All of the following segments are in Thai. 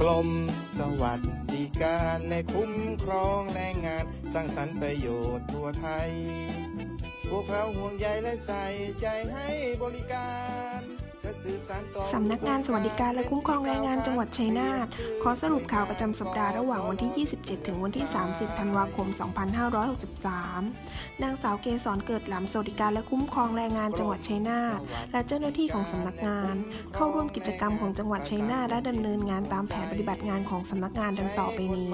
กรมสวัสดิการและคุ้มครองแรงงาน สร้างสรรค์ประโยชน์ทั่วไทย พวกเขาห่วงใยและใส่ใจให้บริการ สำนักงานสวัสดิการและคุ้มครองแรงงานจังหวัดชัยนาทขอสรุปข่าวประจำสัปดาห์ระหว่างวันที่ 27 ถึงวันที่ 30 ธันวาคม 2563 นางสาวเกษรเกิดหลำสวัสดิการและคุ้มครองแรงงานจังหวัดชัยนาทและเจ้าหน้าที่ของสำนักงาน เข้าร่วมกิจกรรมของจังหวัดชัยนาทและดำเนินงานตามแผนปฏิบัติงานของสำนักงานดังต่อไปนี้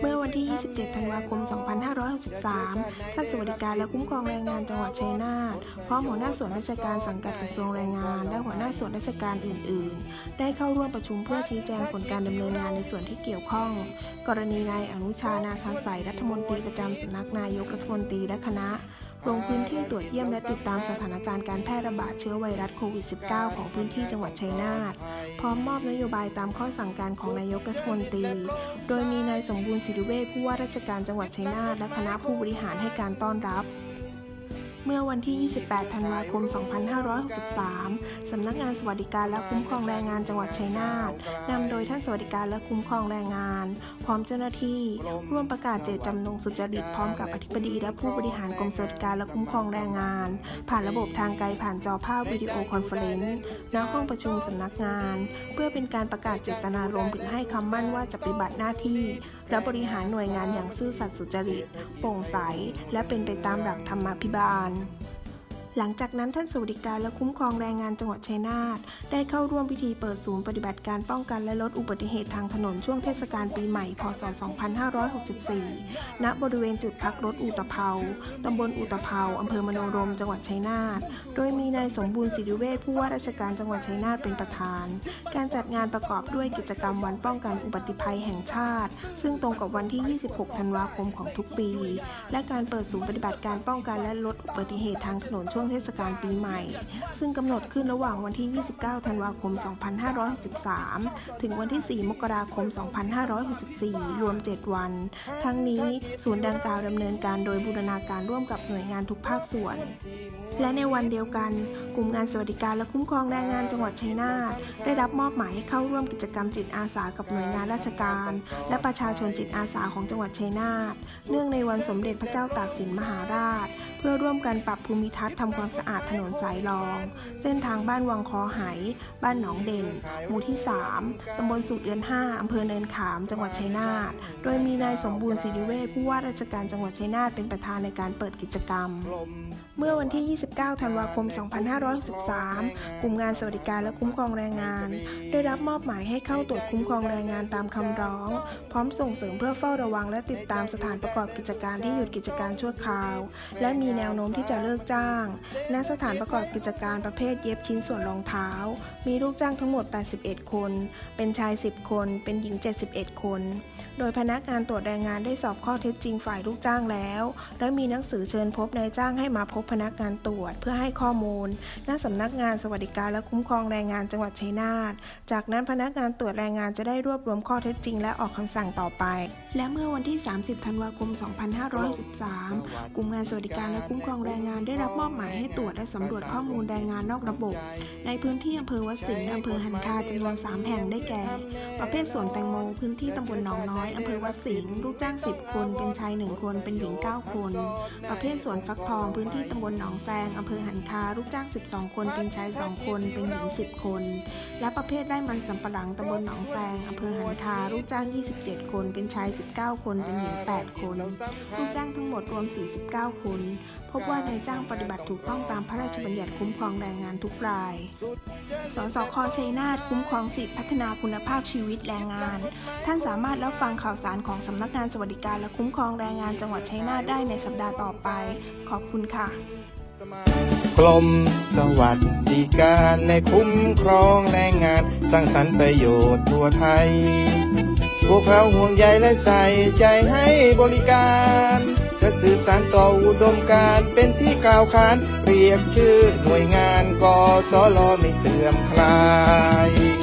เมื่อวันที่ 27 ธันวาคม 2563 ท่านสวัสดิการและคุ้มครองแรงงานจังหวัดชัยนาท พร้อมหัวหน้าส่วนราชการสังกัดกระทรวงแรงงาน และหัวหน้าส่วนราชการอื่น ๆ ได้เข้าร่วมประชุมเพื่อชี้แจงผลการดำเนินงานในส่วนที่เกี่ยวข้อง กรณีนายอนุชา นาคาใสยรัฐมนตรีประจำสำนักนายกรัฐมนตรีและคณะ ลงพื้นที่ตรวจเยี่ยมและติดตามสถานการณ์การแพร่ระบาดเชื้อไวรัสโควิด -19 ของพื้นที่จังหวัดชัยนาท พร้อมมอบนโยบายตามข้อสั่งการของนายกรัฐมนตรี โดยมีนายสมบูรณ์สิริเวชผู้ว่าราชการจังหวัดชัยนาทและคณะผู้บริหารให้การต้อนรับ เมื่อวันที่ 28 ธันวาคม 2563 สำนักงานสวัสดิการและคุ้มครองแรงงานจังหวัดชัยนาทนำโดยท่านสวัสดิการและคุ้มครองแรงงาน พร้อมเจ้าหน้าที่ ร่วมประกาศเจตจำนงสุจริตพร้อมกับอธิบดีและผู้บริหารกรมสวัสดิการและคุ้มครองแรงงาน ผ่านระบบทางไกลผ่านจอภาพวิดีโอคอนเฟอเรนซ์ณห้องประชุมสำนักงาน เพื่อเป็นการประกาศเจตนารมณ์หรือให้คำมั่นว่าจะปฏิบัติหน้าที่ และบริหารหน่วยงานอย่างซื่อสัตย์สุจริต โปร่งใส และเป็นไปตามหลักธรรมาภิบาล หลังจากนั้นท่านสวัสดิการและคุ้มครองแรงงานจังหวัดชัยนาทได้เข้าร่วมพิธีเปิดศูนย์ปฏิบัติการป้องกันและลดอุบัติเหตุทางถนนช่วงเทศกาลปีใหม่ พศ 2564 ณ บริเวณจุดพักรถอุตภเปาตำบลอุตภเปาอำเภอมโนรม จังหวัดชัยนาท โดยมีนายสมบูรณ์สิริเวชผู้ว่าราชการจังหวัดชัยนาทเป็นประธาน การจัดงานประกอบด้วยกิจกรรมวันป้องกันอุบัติภัยแห่งชาติ ซึ่งตรงกับวันที่ 26 ธันวาคมของทุกปี และการเปิดศูนย์ปฏิบัติการป้องกันและลดอุบัติเหตุทางถนนช่วงเทศกาลปีใหม่ ซึ่งกำหนดขึ้นระหว่างวันที่ 29 ธันวาคม 2563 ถึงวันที่ 4 มกราคม 2564 รวม 7 วัน ทั้งนี้ศูนย์ดังกล่าวดำเนินการโดยบูรณาการร่วมกับหน่วยงานทุกภาคส่วน และในวันเดียวกัน กลุ่มงานสวัสดิการและคุ้มครองแรงงานจังหวัดชัยนาทได้รับมอบหมายให้เข้าร่วมกิจกรรมจิตอาสากับหน่วยงานราชการ และประชาชนจิตอาสาของจังหวัดชัยนาทเนื่องในวันสมเด็จพระเจ้าตากสินมหาราชเพื่อร่วมกันปรับภูมิทัศน์ทำความสะอาดถนนสายรอง เส้นทางบ้านวังคอไห บ้านหนองเด่น หมู่ที่ 3 ตำบลสุดเดือน 5 อำเภอเนินขาม จังหวัดชัยนาท โดยมีนายสมบูรณ์สิริเวชผู้ว่าราชการจังหวัดชัยนาทเป็นประธานในการเปิดกิจกรรม เมื่อวันที่ 29 ธันวาคม 2563 กลุ่มงานสวัสดิการและคุ้มครองแรงงาน ได้รับมอบหมายให้เข้าตรวจคุ้มครองแรงงานตามคำร้อง พร้อมส่งเสริมเพื่อเฝ้าระวังและติดตามสถานประกอบกิจการที่หยุดกิจการชั่วคราว และมีแนวโน้มที่จะเลิกจ้างณสถานประกอบกิจการประเภทเย็บชิ้นส่วนรองเท้า มีลูกจ้างทั้งหมด 81 คน เป็นชาย 10 คน เป็นหญิง 71 คน โดยพนักงานตรวจแรงงานได้สอบข้อเท็จจริงฝ่ายลูกจ้างแล้ว และมีหนังสือเชิญพบนายจ้างให้มาพบพนักงานตรวจเพื่อให้ข้อมูล ณสำนักงานสวัสดิการและคุ้มครองแรงงานจังหวัดชัยนาท จากนั้นพนักงานตรวจแรงงานจะได้รวบรวมข้อเท็จจริง และออกคำสั่งต่อไป และเมื่อวันที่ 30 ธันวาคม 2563 กลุ่มงานสวัสดิการและคุ้มครองแรงงานได้รับมอบหมายให้ตรวจและสำรวจข้อมูลแรงงานนอกระบบ ในพื้นที่อำเภอวัดสิงห์อำเภอหันคาจำนวน 3 แห่งได้แก่ ประเภทสวนแตงโม พื้นที่ตำบลหนองน้อยอำเภอวัดสิงห์ลูกจ้าง 10 คน เป็นชาย 1 คน เป็นหญิง 9 คน ประเภทสวนฟักทอง พื้นที่ตำบลหนองแซงอำเภอหันคาลูกจ้าง 12 คน เป็นชาย 2 คน เป็นหญิง 10 คน และประเภทไร่มันสำปะหลังตำบลหนองแซงอำเภอหันคาลูกจ้าง 27 คน เป็นชาย 19 คน เป็นหญิง 8 คน ลูกจ้างทั้งหมดรวม 49 คนพบว่านายจ้างปฏิบัติถูกต้องตามพระราชบัญญัติคุ้มครองแรงงานทุกราย สสคชัยนาทคุ้มครองสิทธิพัฒนาคุณภาพชีวิตแรงงาน ท่านสามารถรับฟังข่าวสารของสำนักงานสวัสดิการและคุ้มครองแรงงานจังหวัดชัยนาทได้ในสัปดาห์ต่อไป ขอบคุณค่ะกรมสวัสดิการและคุ้มครองแรงงานสร้างสรรค์ประโยชน์ทั่วไทย พวกเขาห่วงใยและใส่ใจให้บริการ สื่อสารต่ออุดมการเป็นที่กล่าวขานเรียกชื่อหน่วยงานกสลไม่เสื่อมคลาย